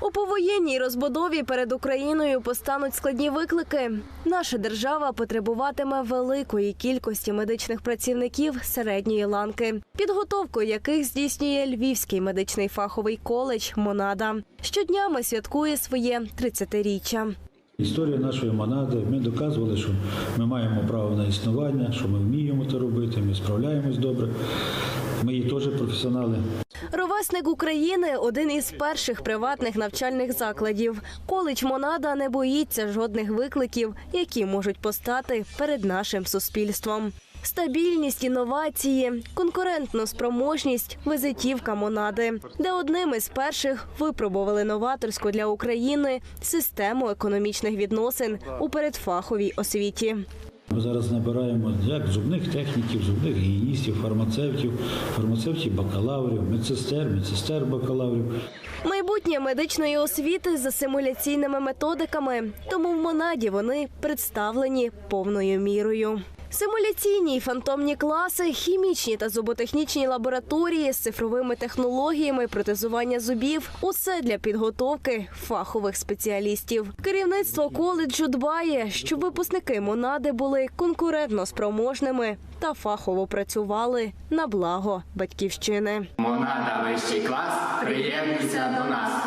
У повоєнній розбудові перед Україною постануть складні виклики. Наша держава потребуватиме великої кількості медичних працівників середньої ланки, підготовку яких здійснює Львівський медичний фаховий коледж Монада. Щоднями святкує своє 30-річчя. Історія нашої монади. Ми доказували, що ми маємо право на існування, що ми вміємо це робити, ми справляємось добре. Ми є теж професіонали. Ровесник України один із перших приватних навчальних закладів. Коледж Монада не боїться жодних викликів, які можуть постати перед нашим суспільством. Стабільність, інновації, конкурентну спроможність, визитівка Монади, де одним із перших випробували новаторську для України систему економічних відносин у передфаховій освіті. Ми зараз набираємо як зубних техніків, зубних гігієністів, фармацевтів, фармацевтів бакалаврів, медсестер, медсестер бакалаврів. Майбутнє медичної освіти за симуляційними методиками, тому в Монаді вони представлені повною мірою. Симуляційні й фантомні класи, хімічні та зуботехнічні лабораторії з цифровими технологіями протезування зубів усе для підготовки фахових спеціалістів. Керівництво коледжу дбає, щоб випускники Монади були конкурентно спроможними та фахово працювали на благо батьківщини. Монада вищий клас, приєднуйся до нас.